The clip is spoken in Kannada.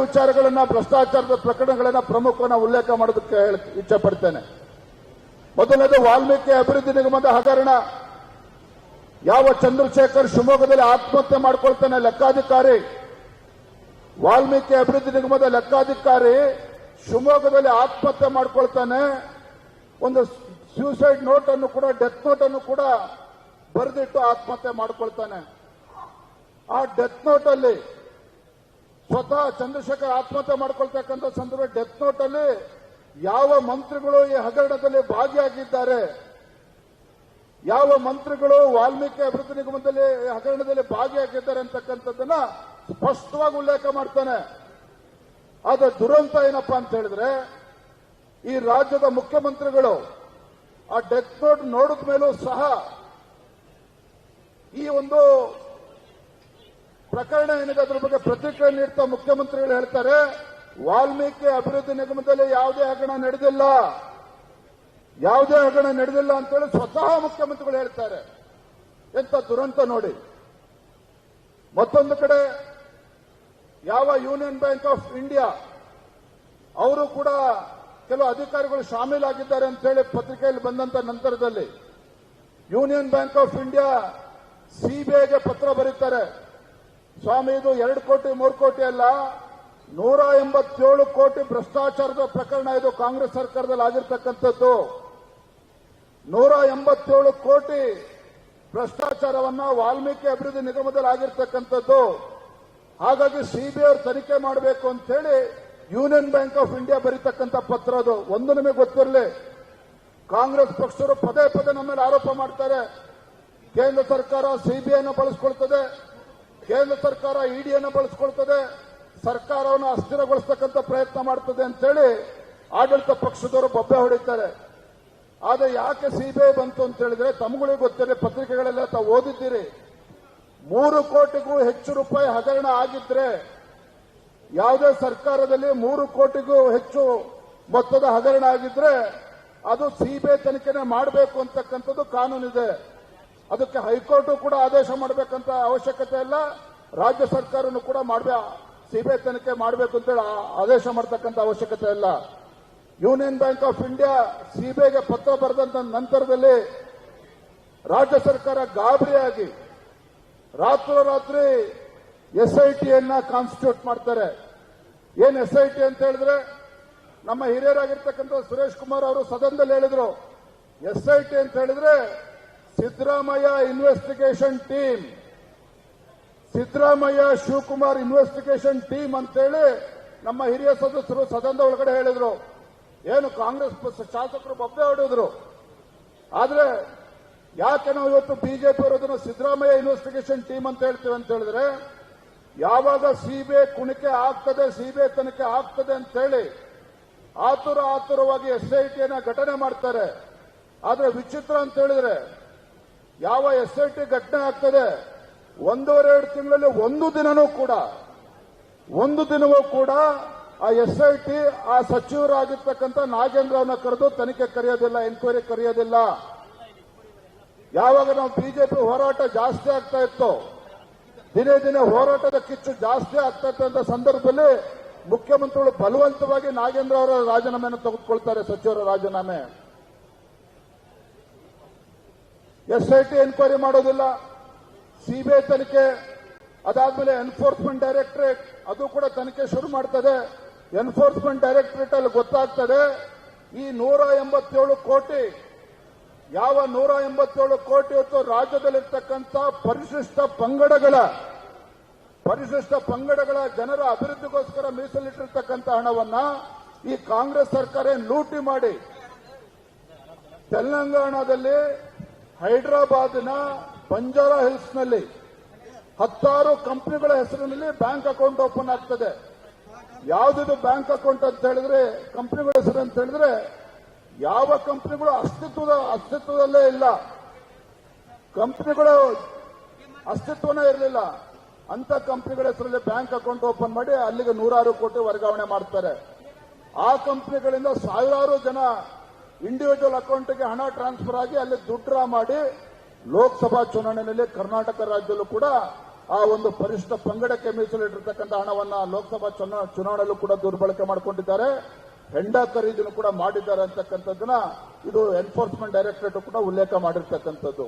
ವಿಚಾರಗಳನ್ನ, ಭ್ರಷ್ಟಾಚಾರದ ಪ್ರಕರಣಗಳನ್ನ ಪ್ರಮುಖವನ್ನ ಉಲ್ಲೇಖ ಮಾಡೋದಕ್ಕೆ ಇಚ್ಛೆ ಪಡ್ತೇನೆ ಮೊದಲನೇದು ವಾಲ್ಮೀಕಿ ಅಭಿವೃದ್ಧಿ ನಿಗಮದ ಹಗರಣ. ಯಾವ ಚಂದ್ರಶೇಖರ್ ಶಿವಮೊಗ್ಗದಲ್ಲಿ ಆತ್ಮಹತ್ಯೆ ಮಾಡ್ಕೊಳ್ತಾನೆ ಲೆಕ್ಕಾಧಿಕಾರಿ? ವಾಲ್ಮೀಕಿ ಅಭಿವೃದ್ಧಿ ನಿಗಮದ ಲೆಕ್ಕಾಧಿಕಾರಿ ಶಿವಮೊಗ್ಗದಲ್ಲಿ ಆತ್ಮಹತ್ಯೆ ಮಾಡ್ಕೊಳ್ತಾನೆ. ಒಂದು ಸ್ಯೂಸೈಡ್ ನೋಟ್ ಅನ್ನು ಕೂಡ ಡೆತ್ ನೋಟ್ ಅನ್ನು ಕೂಡ ಬರೆದಿಟ್ಟು ಆತ್ಮಹತ್ಯೆ ಮಾಡ್ಕೊಳ್ತಾನೆ. ಆ ಡೆತ್ ನೋಟ್ ಅಲ್ಲಿ ಸ್ವತಃ ಚಂದ್ರಶೇಖರ್ ಆತ್ಮಹತ್ಯೆ ಮಾಡ್ಕೊಳ್ತಕ್ಕಂಥ ಸಂದರ್ಭ ಡೆತ್ ನೋಟ್ ಅಲ್ಲಿ ಯಾವ ಮಂತ್ರಿಗಳು ಈ ಹಗರಣದಲ್ಲಿ ಭಾಗಿಯಾಗಿದ್ದಾರೆ? ಯಾವ ಮಂತ್ರಿಗಳು ವಾಲ್ಮೀಕಿ ಅಭಿವೃದ್ಧಿ ನಿಗಮದಲ್ಲಿ ಹಗರಣದಲ್ಲಿ ಭಾಗಿಯಾಗಿದ್ದಾರೆ ಅಂತಕ್ಕಂಥದ್ದನ್ನ ಸ್ಪಷ್ಟವಾಗಿ ಉಲ್ಲೇಖ ಮಾಡ್ತಾನೆ. ಆದ್ರೆ ದುರಂತ ಏನಪ್ಪಾ ಅಂತ ಹೇಳಿದ್ರೆ, ಈ ರಾಜ್ಯದ ಮುಖ್ಯಮಂತ್ರಿಗಳು ಆ ಡೆತ್ ನೋಟ್ ನೋಡಿದ ಮೇಲೂ ಸಹ ಈ ಒಂದು ಪ್ರಕರಣ ಏನಿದೆ ಅದ್ರ ಬಗ್ಗೆ ಪ್ರತಿಕ್ರಿಯೆ ನೀಡ್ತಾ ಮುಖ್ಯಮಂತ್ರಿಗಳು ಹೇಳ್ತಾರೆ, ವಾಲ್ಮೀಕಿ ಅಭಿವೃದ್ಧಿ ನಿಗಮದಲ್ಲಿ ಯಾವುದೇ ಹಗರಣ ನಡೆದಿಲ್ಲ. ಯಾವುದೇ ಹಗರಣ ನಡೆದಿಲ್ಲ ಅಂತೇಳಿ ಸ್ವತಃ ಮುಖ್ಯಮಂತ್ರಿಗಳು ಹೇಳ್ತಾರೆ. ಎಂತ ದುರಂತ ನೋಡಿ. ಮತ್ತೊಂದು ಕಡೆ ಯಾವ ಯೂನಿಯನ್ ಬ್ಯಾಂಕ್ ಆಫ್ ಇಂಡಿಯಾ ಅವರು ಕೂಡ ಕೆಲವು ಅಧಿಕಾರಿಗಳು ಶಾಮೀಲಾಗಿದ್ದಾರೆ ಅಂತ ಹೇಳಿ ಪತ್ರಿಕೆಯಲ್ಲಿ ಬಂದಂತ ನಂತರದಲ್ಲಿ ಯೂನಿಯನ್ ಬ್ಯಾಂಕ್ ಆಫ್ ಇಂಡಿಯಾ ಸಿಬಿಐಗೆ ಪತ್ರ ಬರೀತಾರೆ. ಸ್ವಾಮಿ, ಇದು ಎರಡು ಕೋಟಿ, ಮೂರು ಕೋಟಿ ಅಲ್ಲ. ನೂರ ಎಂಬತ್ತೇಳು ಕೋಟಿ ಭ್ರಷ್ಟಾಚಾರದ ಪ್ರಕರಣ ಇದು ಕಾಂಗ್ರೆಸ್ ಸರ್ಕಾರದಲ್ಲಿ ಆಗಿರ್ತಕ್ಕಂಥದ್ದು. ನೂರ ಎಂಬತ್ತೇಳು ಕೋಟಿ ಭ್ರಷ್ಟಾಚಾರವನ್ನ ವಾಲ್ಮೀಕಿ ಅಭಿವೃದ್ಧಿ ನಿಗಮದಲ್ಲಿ ಆಗಿರ್ತಕ್ಕಂಥದ್ದು. ಹಾಗಾಗಿ ಸಿಬಿಐ ತನಿಖೆ ಮಾಡಬೇಕು ಅಂತ ಹೇಳಿ ಯೂನಿಯನ್ ಬ್ಯಾಂಕ್ ಆಫ್ ಇಂಡಿಯಾ ಬರೀತಕ್ಕಂಥ ಪತ್ರ ಅದು. ಒಂದು ನಿಮಗೆ ಗೊತ್ತಿರಲಿ. ಕಾಂಗ್ರೆಸ್ ಪಕ್ಷರು ಪದೇ ಪದೇ ನಮ್ಮ ಮೇಲೆ ಆರೋಪ ಮಾಡ್ತಾರೆ. ಕೇಂದ್ರ ಸರ್ಕಾರ ಸಿಬಿಐನ ಬಳಸ್ಕೊಳ್ತದೆ. ಕೇಂದ್ರ ಸರ್ಕಾರ ಇಡಿಯನ್ನು ಬಳಸ್ಕೊಳ್ತದೆ, ಸರ್ಕಾರವನ್ನು ಅಸ್ಥಿರಗೊಳಿಸ್ತಕ್ಕಂಥ ಪ್ರಯತ್ನ ಮಾಡ್ತದೆ ಅಂತೇಳಿ ಆಡಳಿತ ಪಕ್ಷದವರು ಬೊಬ್ಬೆ ಹೊಡಿತಾರೆ. ಆದರೆ ಯಾಕೆ ಸಿಬಿಐ ಬಂತು ಅಂತ ಹೇಳಿದ್ರೆ ತಮ್ಗಳಿಗೆ ಗೊತ್ತಿರಲಿ ಪತ್ರಿಕೆಗಳೆಲ್ಲ ತಾವು ಓದಿದ್ದೀರಿ. ಮೂರು ಕೋಟಿಗೂ ಹೆಚ್ಚು ರೂಪಾಯಿ ಹಗರಣ ಆಗಿದ್ರೆ ಯಾವುದೇ ಸರ್ಕಾರದಲ್ಲಿ ಮೂರು ಕೋಟಿಗೂ ಹೆಚ್ಚು ಮೊತ್ತದ ಹಗರಣ ಆಗಿದ್ರೆ ಅದು ಸಿಬಿಐ ತನಿಖೆನೆ ಮಾಡಬೇಕು ಅಂತಕ್ಕಂಥದ್ದು ಕಾನೂನಿದೆ. ಅದಕ್ಕೆ ಹೈಕೋರ್ಟ್ ಕೂಡ ಆದೇಶ ಮಾಡಬೇಕಂತ ಅವಶ್ಯಕತೆ ಇಲ್ಲ. ರಾಜ್ಯ ಸರ್ಕಾರನು ಕೂಡ ಮಾಡಬೇ, ಸಿಬಿಐ ತನಿಖೆ ಮಾಡಬೇಕು ಅಂತೇಳಿ ಆದೇಶ ಮಾಡತಕ್ಕಂಥ ಅವಶ್ಯಕತೆ ಇಲ್ಲ. ಯೂನಿಯನ್ ಬ್ಯಾಂಕ್ ಆಫ್ ಇಂಡಿಯಾ ಸಿಬಿಐಗೆ ಪತ್ರ ಬರೆದಂತ ನಂತರದಲ್ಲಿ ರಾಜ್ಯ ಸರ್ಕಾರ ಗಾಬರಿಯಾಗಿ ರಾತ್ರೋರಾತ್ರಿ ಎಸ್ ಐ ಟಿಯನ್ನ ಕಾನ್ಸ್ಟಿಟ್ಯೂಟ್ ಮಾಡ್ತಾರೆ. ಏನ್ ಎಸ್ಐಟಿ ಅಂತ ಹೇಳಿದ್ರೆ ನಮ್ಮ ಹಿರಿಯರಾಗಿರ್ತಕ್ಕಂಥ ಸುರೇಶ್ ಕುಮಾರ್ ಅವರು ಸದನದಲ್ಲಿ ಹೇಳಿದ್ರು. ಎಸ್ಐಟಿ ಅಂತ ಹೇಳಿದ್ರೆ Siddaramaiah investigation team Siddaramaiah, Shivakumar investigation team ಅಂತೇಳಿ ನಮ್ಮ ಹಿರಿಯ ಸದಸ್ಯರು ಸದನದ ಒಳಗಡೆ ಹೇಳಿದ್ರು. ಏನು ಕಾಂಗ್ರೆಸ್ ಶಾಸಕರು ಬಬ್ಬೆ ಹೊಡೆದ್ರು. ಆದ್ರೆ ಯಾಕೆ ನಾವು ಇವತ್ತು ಬಿಜೆಪಿ ಅವರದನ್ನು ಸಿದ್ದರಾಮಯ್ಯ ಇನ್ವೆಸ್ಟಿಗೇಷನ್ ಟೀಮ್ ಅಂತ ಹೇಳ್ತೀವಿ ಅಂತ ಹೇಳಿದ್ರೆ, ಯಾವಾಗ ಸಿಬಿಐ ಕುಣಿಕೆ ಆಗ್ತದೆ, ಸಿಬಿಐ ತನಿಖೆ ಆಗ್ತದೆ ಅಂತ ಹೇಳಿ ಆತುರ ಆತುರವಾಗಿ ಎಸ್ಐಟಿಯನ್ನ ಘಟನೆ ಮಾಡ್ತಾರೆ. ಆದ್ರೆ ವಿಚಿತ್ರ ಅಂತ ಹೇಳಿದ್ರೆ ಯಾವ ಎಸ್ ಐ ಟಿ ಘಟನೆ ಆಗ್ತದೆ? ಒಂದೂವರೆ ಎರಡು ತಿಂಗಳಲ್ಲಿ ಒಂದು ದಿನನೂ ಕೂಡ, ಒಂದು ದಿನವೂ ಕೂಡ ಆ ಎಸ್ ಐ ಟಿ ಆ ಸಚಿವರಾಗಿರ್ತಕ್ಕಂಥ ನಾಗೇಂದ್ರವನ್ನ ಕರೆದು ತನಿಖೆ ಕರೆಯೋದಿಲ್ಲ ಎನ್ಕ್ವೈರಿ ಕರೆಯೋದಿಲ್ಲ. ಯಾವಾಗ ನಾವು ಬಿಜೆಪಿ ಹೋರಾಟ ಜಾಸ್ತಿ ಆಗ್ತಾ ಇತ್ತು, ದಿನೇ ದಿನೇ ಹೋರಾಟದ ಕಿಚ್ಚು ಜಾಸ್ತಿ ಆಗ್ತಾ ಇದ್ದಂತ ಸಂದರ್ಭದಲ್ಲಿ ಮುಖ್ಯಮಂತ್ರಿಗಳು ಬಲವಂತವಾಗಿ ನಾಗೇಂದ್ರ ಅವರ ರಾಜೀನಾಮೆಯನ್ನು ತೆಗೆದುಕೊಳ್ತಾರೆ ಸಚಿವರ ರಾಜೀನಾಮೆ. ಎಸ್ ಐ ಟಿ ಎನ್ಕ್ವೈರಿ ಮಾಡೋದಿಲ್ಲ. ಸಿಬಿಐ ತನಿಖೆ, ಅದಾದ್ಮೇಲೆ ಎನ್ಫೋರ್ಸ್ಮೆಂಟ್ ಡೈರೆಕ್ಟರೇಟ್, ಅದು ಕೂಡ ತನಿಖೆ ಶುರು ಮಾಡ್ತದೆ. ಎನ್ಫೋರ್ಸ್ಮೆಂಟ್ ಡೈರೆಕ್ಟರೇಟ್ ಅಲ್ಲಿ ಗೊತ್ತಾಗ್ತದೆ, ಈ ನೂರ ಎಂಬತ್ತೇಳು ಕೋಟಿ, ಯಾವ ನೂರ ಎಂಬತ್ತೇಳು ಕೋಟಿ ಹೊತ್ತು ರಾಜ್ಯದಲ್ಲಿರ್ತಕ್ಕಂಥ ಪರಿಶಿಷ್ಟ ಪಂಗಡಗಳ ಪರಿಶಿಷ್ಟ ಪಂಗಡಗಳ ಜನರ ಅಭಿವೃದ್ಧಿಗೋಸ್ಕರ ಮೀಸಲಿಟ್ಟಿರ್ತಕ್ಕಂಥ ಹಣವನ್ನ ಈ ಕಾಂಗ್ರೆಸ್ ಸರ್ಕಾರ ಲೂಟಿ ಮಾಡಿ. ತೆಲಂಗಾಣದಲ್ಲಿ ಹೈದರಾಬಾದ್ನ ಬಂಜಾರಾ ಹಿಲ್ಸ್ನಲ್ಲಿ ಹತ್ತಾರು ಕಂಪನಿಗಳ ಹೆಸರಿನಲ್ಲಿ ಬ್ಯಾಂಕ್ ಅಕೌಂಟ್ ಓಪನ್ ಆಗ್ತದೆ. ಯಾವುದಿದು ಬ್ಯಾಂಕ್ ಅಕೌಂಟ್ ಅಂತ ಹೇಳಿದ್ರೆ, ಕಂಪನಿಗಳ ಹೆಸರು ಅಂತ ಹೇಳಿದ್ರೆ, ಯಾವ ಕಂಪನಿಗಳು ಅಸ್ತಿತ್ವದ, ಅಸ್ತಿತ್ವದಲ್ಲೇ ಇಲ್ಲ. ಕಂಪನಿಗಳು ಅಸ್ತಿತ್ವನೇ ಇರಲಿಲ್ಲ. ಅಂತ ಕಂಪನಿಗಳ ಹೆಸರಲ್ಲಿ ಬ್ಯಾಂಕ್ ಅಕೌಂಟ್ ಓಪನ್ ಮಾಡಿ ಅಲ್ಲಿಗೆ ನೂರಾರು ಕೋಟಿ ವರ್ಗಾವಣೆ ಮಾಡ್ತಾರೆ. ಆ ಕಂಪನಿಗಳಿಂದ ಸಾವಿರಾರು ಜನ ಇಂಡಿವಿಜುವಲ್ ಅಕೌಂಟ್ಗೆ ಹಣ ಟ್ರಾನ್ಸ್ಫರ್ ಆಗಿ ಅಲ್ಲಿ ದುಡ್ಡು ಡ್ರಾ ಮಾಡಿ ಲೋಕಸಭಾ ಚುನಾವಣೆಯಲ್ಲಿ ಕರ್ನಾಟಕ ರಾಜ್ಯದಲ್ಲೂ ಕೂಡ ಆ ಒಂದು ಪರಿಷ್ಠ ಪಂಗಡಕ್ಕೆ ಮೀಸಲಿಟ್ಟಿರ್ತಕ್ಕಂಥ ಹಣವನ್ನ ಲೋಕಸಭಾ ಚುನಾ ಚುನಾವಣೆಯಲ್ಲೂ ಕೂಡ ದುರ್ಬಳಕೆ ಮಾಡಿಕೊಂಡಿದ್ದಾರೆ. ಹೆಂಡ ಖರೀದಿನೂ ಕೂಡ ಮಾಡಿದ್ದಾರೆ ಅಂತಕ್ಕಂಥದ್ದನ್ನ ಇದು ಎನ್ಫೋರ್ಸ್ಮೆಂಟ್ ಡೈರೆಕ್ಟರೇಟ್ ಕೂಡ ಉಲ್ಲೇಖ ಮಾಡಿರ್ತಕ್ಕಂಥದ್ದು.